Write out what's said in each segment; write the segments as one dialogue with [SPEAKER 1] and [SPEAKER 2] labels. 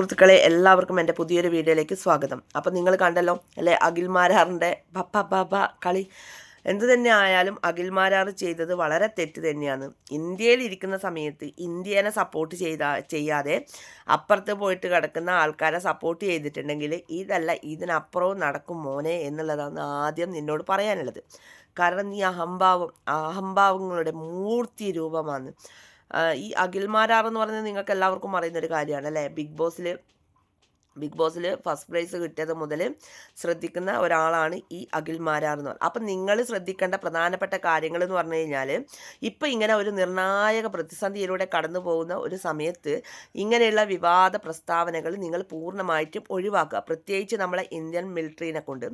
[SPEAKER 1] സുഹൃത്തുക്കളെ എല്ലാവർക്കും എന്റെ പുതിയൊരു വീഡിയോയിലേക്ക് സ്വാഗതം. അപ്പോൾ നിങ്ങൾ കണ്ടല്ലോ അല്ലേ? അഖിൽമാരാറിന്റെ ബപ്പ ബപ്പ കളി. എന്തു തന്നെ ആയാലും അഖിൽമാരാർ ചെയ്തത് വളരെ തെറ്റ് തന്നെയാണ്. ഇന്ത്യയിൽ ഇരിക്കുന്ന സമയത്ത് ഇന്ത്യനെ സപ്പോർട്ട് ചെയ്ത ചെയ്യാതെ അപ്പുറത്ത് പോയിട്ട് കിടക്കുന്ന ആൾക്കാരെ സപ്പോർട്ട് ചെയ്തിട്ടുണ്ടെങ്കിൽ ഇതല്ല ഇതിനപ്പുറവും നടക്കും മോനെ എന്നുള്ളതാണ് ആദ്യം നിന്നോട് പറയാനുള്ളത്. കാരണം നീ അഹംഭാവം അഹംഭാവങ്ങളുടെ മൂർത്തി രൂപമാണ്. ഈ അഖിൽമാരാർ എന്ന് പറയുന്നത് നിങ്ങൾക്ക് എല്ലാവർക്കും അറിയുന്ന ഒരു കാര്യമാണ് അല്ലേ? ബിഗ് ബോസിൽ ബിഗ് ബോസിൽ ഫസ്റ്റ് പ്രൈസ് കിട്ടിയത് മുതൽ ശ്രദ്ധിക്കുന്ന ഒരാളാണ് ഈ അഖിൽ മാരാർ എന്ന് പറയുന്നത് അപ്പം നിങ്ങൾ ശ്രദ്ധിക്കേണ്ട പ്രധാനപ്പെട്ട കാര്യങ്ങൾ എന്ന് പറഞ്ഞു കഴിഞ്ഞാൽ ഇപ്പം ഇങ്ങനെ ഒരു നിർണായക പ്രതിസന്ധിയിലൂടെ കടന്നു പോകുന്ന ഒരു സമയത്ത് ഇങ്ങനെയുള്ള വിവാദ പ്രസ്താവനകൾ നിങ്ങൾ പൂർണമായിട്ടും ഒഴിവാക്കുക. പ്രത്യേകിച്ച് നമ്മളെ ഇന്ത്യൻ മിലിറ്ററിനെ കൊണ്ട്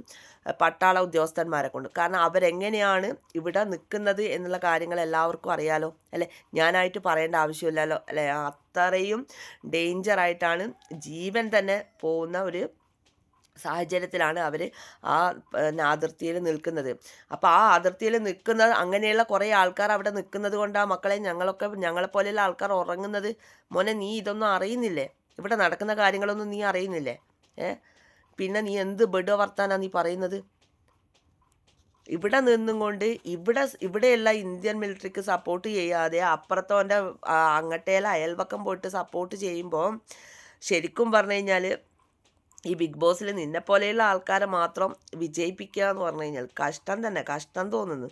[SPEAKER 1] പട്ടാള ഉദ്യോഗസ്ഥന്മാരെ കൊണ്ട്. കാരണം അവരെങ്ങനെയാണ് ഇവിടെ നിൽക്കുന്നത് എന്നുള്ള കാര്യങ്ങൾ എല്ലാവർക്കും അറിയാലോ. അല്ലേ? ഞാനായിട്ട് പറയേണ്ട ആവശ്യമില്ലല്ലോ. അല്ലേ? അത്രയും ഡേഞ്ചർ ആയിട്ടാണ് ജീവൻ തന്നെ പോകുന്ന ഒരു സാഹചര്യത്തിലാണ് അവർ ആ അതിർത്തിയിൽ നിൽക്കുന്നത്. അപ്പോൾ ആ അതിർത്തിയിൽ നിൽക്കുന്ന അങ്ങനെയുള്ള കുറേ ആൾക്കാർ അവിടെ നിൽക്കുന്നത് കൊണ്ട് ആ മക്കളെ ഞങ്ങളൊക്കെ ഞങ്ങളെപ്പോലെയുള്ള ആൾക്കാർ ഉറങ്ങുന്നത്. മോനെ നീ ഇതൊന്നും അറിയുന്നില്ലേ? ഇവിടെ നടക്കുന്ന കാര്യങ്ങളൊന്നും നീ അറിയുന്നില്ലേ? ഏ? പിന്നെ നീ എന്ത് ബെഡ് വർത്താനാണ് നീ പറയുന്നത്? ഇവിടെ നിന്നും കൊണ്ട് ഇവിടെ ഇവിടെയുള്ള ഇന്ത്യൻ മിലിറ്ററിക്ക് സപ്പോർട്ട് ചെയ്യാതെ അപ്പുറത്തോന്റെ അങ്ങട്ടേലെ അയൽവക്കം പോയിട്ട് സപ്പോർട്ട് ചെയ്യുമ്പോൾ ശരിക്കും പറഞ്ഞു കഴിഞ്ഞാൽ ഈ ബിഗ് ബോസിൽ നിന്നെ പോലെയുള്ള ആൾക്കാരെ മാത്രം വിജയിപ്പിക്കുക എന്ന് പറഞ്ഞു കഴിഞ്ഞാൽ കഷ്ടം തന്നെ കഷ്ടം തോന്നുന്നു.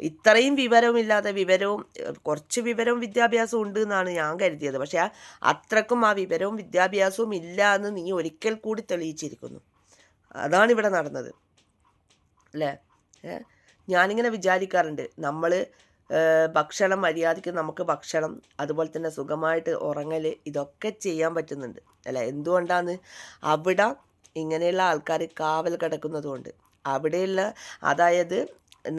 [SPEAKER 1] ഇത്രയും വിവരവുമില്ലാതെ വിവരവും കുറച്ച് വിവരവും വിദ്യാഭ്യാസവും ഉണ്ട് എന്നാണ് ഞാൻ കരുതിയത്. പക്ഷേ അത്രക്കും ആ വിവരവും വിദ്യാഭ്യാസവും ഇല്ല എന്ന് നീ ഒരിക്കൽ കൂടി തെളിയിച്ചിരിക്കുന്നു. അതാണ് ഇവിടെ നടന്നത്. അല്ലേ? ഞാനിങ്ങനെ വിചാരിക്കാറുണ്ട്. നമ്മൾ ഭക്ഷണം മര്യാദയ്ക്ക് നമുക്ക് ഭക്ഷണം അതുപോലെ തന്നെ സുഖമായിട്ട് ഉറങ്ങൽ ഇതൊക്കെ ചെയ്യാൻ പറ്റുന്നുണ്ട്. അല്ല എന്തുകൊണ്ടാണ് അവിടെ ഇങ്ങനെയുള്ള ആൾക്കാർ കാവൽ കിടക്കുന്നതുകൊണ്ട് അവിടെയുള്ള അതായത്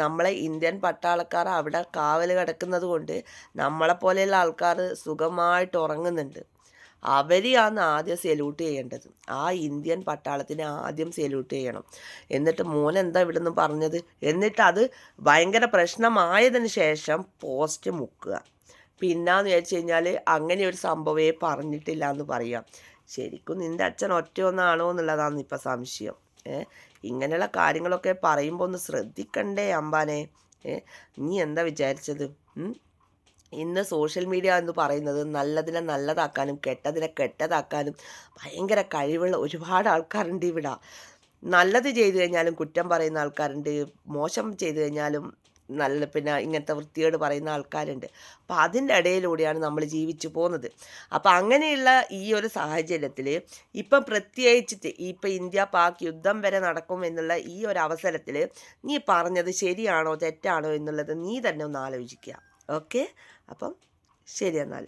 [SPEAKER 1] നമ്മളെ ഇന്ത്യൻ പട്ടാളക്കാർ അവിടെ കാവൽ കിടക്കുന്നത് കൊണ്ട് നമ്മളെപ്പോലെയുള്ള ആൾക്കാർ സുഖമായിട്ട് ഉറങ്ങുന്നുണ്ട്. അവരെയാണ് ആദ്യം സെല്യൂട്ട് ചെയ്യേണ്ടത്. ആ ഇന്ത്യൻ പട്ടാളത്തിനെ ആദ്യം സെല്യൂട്ട് ചെയ്യണം. എന്നിട്ട് മോൻ എന്താ ഇവിടെ നിന്ന് പറഞ്ഞത്? എന്നിട്ട് അത് ഭയങ്കര പ്രശ്നമായതിന് ശേഷം പോസ്റ്റ് മുക്കുക. പിന്നാന്ന് വിചാരിച്ചു കഴിഞ്ഞാൽ അങ്ങനെ ഒരു സംഭവമേ പറഞ്ഞിട്ടില്ല എന്ന് പറയാം. ശരിക്കും നിന്റെ അച്ഛൻ ഒറ്റ ഒന്നാണോ എന്നുള്ളതാണ് ഇപ്പം സംശയം. ഏ? ഇങ്ങനെയുള്ള കാര്യങ്ങളൊക്കെ പറയുമ്പോൾ ഒന്ന് ശ്രദ്ധിക്കണ്ടേ അമ്പാനെ. ഏ? നീ എന്താ വിചാരിച്ചത്? ഇന്ന് സോഷ്യൽ മീഡിയ എന്ന് പറയുന്നത് നല്ലതിനെ നല്ലതാക്കാനും കെട്ടതിനെ കെട്ടതാക്കാനും ഭയങ്കര കഴിവുള്ള ഒരുപാട് ആൾക്കാരുണ്ട് ഇവിടെ. നല്ലത് ചെയ്തു കഴിഞ്ഞാലും കുറ്റം പറയുന്ന ആൾക്കാരുണ്ട് മോശം ചെയ്തു കഴിഞ്ഞാലും നല്ല പിന്നെ ഇങ്ങനത്തെ വൃത്തിയോട് പറയുന്ന ആൾക്കാരുണ്ട്. അപ്പോൾ അതിന്റെ ഇടയിലൂടെയാണ് നമ്മൾ ജീവിച്ചു പോകുന്നത്. അപ്പോൾ അങ്ങനെയുള്ള ഈ ഒരു സാഹചര്യത്തിൽ ഇപ്പം പ്രത്യേകിച്ചിട്ട് ഇപ്പം ഇന്ത്യ പാക് യുദ്ധം വരെ നടക്കും എന്നുള്ള ഈ ഒരു അവസരത്തിൽ നീ പറഞ്ഞത് ശരിയാണോ തെറ്റാണോ എന്നുള്ളത് നീ തന്നെ ഒന്ന് ആലോചിക്കുക. ഓക്കെ? അപ്പം ശരി എന്നാൽ.